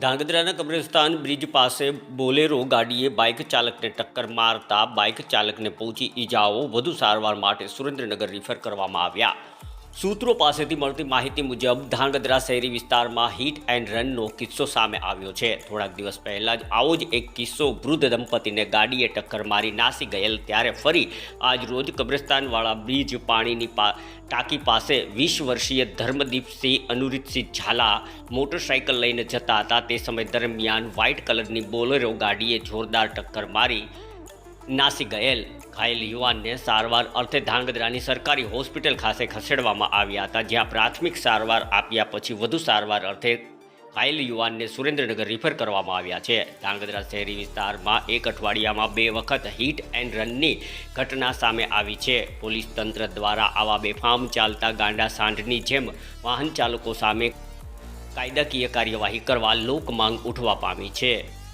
ધાંગધ્રાના કબ્રસ્તાન બ્રિજ પાસે બોલેરો ગાડીએ બાઇક ચાલકને ટક્કર મારતા બાઇક ચાલકને પહોંચી ઈજાઓ વધુ સારવાર માટે સુરેન્દ્રનગર રિફર કરવામાં આવ્યા. સૂત્રો પાસેથી મળતી માહિતી મુજબ ધાંગધ્રા શહેરી વિસ્તારમાં હિટ એન્ડ રનનો કિસ્સો સામે આવ્યો છે. થોડાક દિવસ પહેલાં જ આવો જ એક કિસ્સો વૃદ્ધ દંપતીને ગાડીએ ટક્કર મારી નાસી ગયેલ, ત્યારે ફરી આજ રોજ કબ્રસ્તાનવાળા બ્રિજ પાણીની ટાંકી પાસે વીસ વર્ષીય ધર્મદીપસિંહ, અનુરીતસિંહ ઝાલા મોટરસાઇકલ લઈને જતા હતા. તે સમય દરમિયાન વ્હાઇટ કલરની બોલેરો ગાડીએ જોરદાર ટક્કર મારી નાસી ગયેલ. ઘાયલ યુવાનને સારવાર અર્થે ધાંગધ્રાની સરકારી હોસ્પિટલ ખાતે ખસેડવામાં આવ્યા હતા, જ્યાં પ્રાથમિક સારવાર આપ્યા પછી વધુ સારવાર અર્થે ઘાયલ યુવાનને સુરેન્દ્રનગર રિફર કરવામાં આવ્યા છે. ધાંગધ્રા શહેરી વિસ્તારમાં એક અઠવાડિયામાં બે વખત હિટ એન્ડ રનની ઘટના સામે આવી છે. પોલીસ તંત્ર દ્વારા આવા બેફામ ચાલતા ગાંડા સાંઢની જેમ વાહન ચાલકો સામે કાયદાકીય કાર્યવાહી કરવા લોકમાંગ ઉઠવા પામી છે.